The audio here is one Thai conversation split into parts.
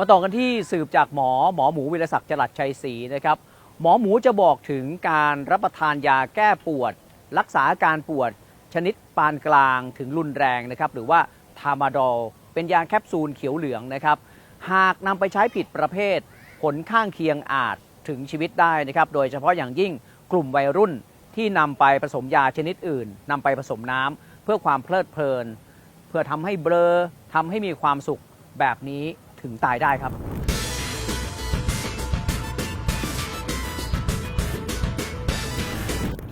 มาต่อกันที่สืบจากหมอหมอหมูวิรศักดิ์จรัสชัยศรีนะครับ หมอหมูจะบอกถึงการรับประทานยาแก้ปวด รักษาอาการปวด ชนิดปานกลางถึงรุนแรงนะครับ หรือว่าทามาดอลเป็นยาแคปซูลเขียวเหลืองนะครับ หากนำไปใช้ผิดประเภท ผลข้างเคียงอาจถึงชีวิตได้นะครับ โดยเฉพาะอย่างยิ่งกลุ่มวัยรุ่นที่นำไปผสมยาชนิดอื่นนำไปผสมน้ำเพื่อความเพลิดเพลิน เพื่อทำให้เบลอทำให้มีความสุขแบบนี้ ถึงตายได้ครับ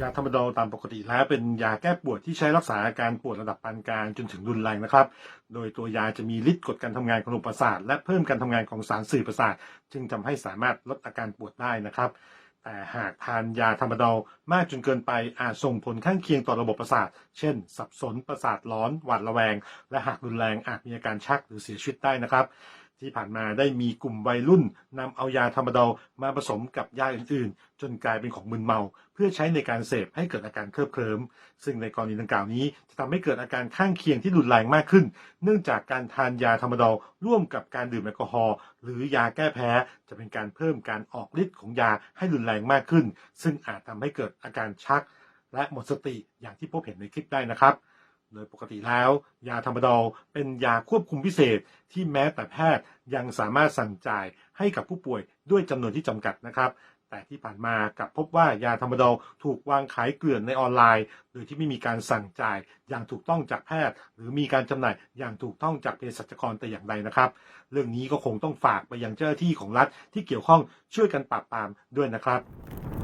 ยาธรรมดอลตามปกติแล้วเป็นยาแก้ปวดที่ใช้รักษาอาการปวดระดับปานกลางจนถึงรุนแรงนะครับ โดยตัวยาจะมีฤทธิ์กดการทำงานของระบบประสาท และเพิ่มการทำงานของสารสื่อประสาท จึงทำให้สามารถลดอาการปวดได้นะครับ แต่หากทานยาธรรมดอลมากจนเกินไปอาจส่งผลข้างเคียงต่อระบบประสาท เช่น สับสนประสาทร้อน หวาดระแวง และหากรุนแรงอาจมีอาการชักหรือเสียชีวิตได้นะครับ ที่ผ่านมาได้มีกลุ่มวัยรุ่นนำเอายาธรรมดอลมาผสมกับยาอื่นๆ จนกลายเป็นของมึนเมา เพื่อใช้ในการเสพให้เกิดอาการเคลิบเคลิ้มซึ่งในกรณีดังกล่าวนี้จะทำให้เกิดอาการข้างเคียงที่รุนแรงมากขึ้น เนื่องจากการทานยาธรรมดอลร่วมกับการดื่มแอลกอฮอล์หรือยาแก้แพ้จะเป็นการเพิ่มการออกฤทธิ์ของยาให้รุนแรงมากขึ้น ซึ่งอาจทำให้เกิดอาการชัก และหมดสติอย่างที่พบเห็นในคลิปได้นะครับ โดยปกติแล้วยาธรรมดอลเป็นยาควบคุมพิเศษที่แม้แต่แพทย์ยังสามารถสั่งจ่ายให้กับผู้ป่วยด้วยจำนวนที่จำกัดนะครับ แต่ที่ผ่านมากับพบว่ายาธรรมดอลถูกวางขายเกลื่อนในออนไลน์ โดยที่ไม่มีการสั่งจ่ายอย่างถูกต้องจากแพทย์ หรือมีการจำหน่ายอย่างถูกต้องจากเภสัชกรแต่อย่างใดนะครับ เรื่องนี้ก็คงต้องฝากไปยังเจ้าหน้าที่ของรัฐที่เกี่ยวข้องช่วยกันปราบปรามด้วยนะครับ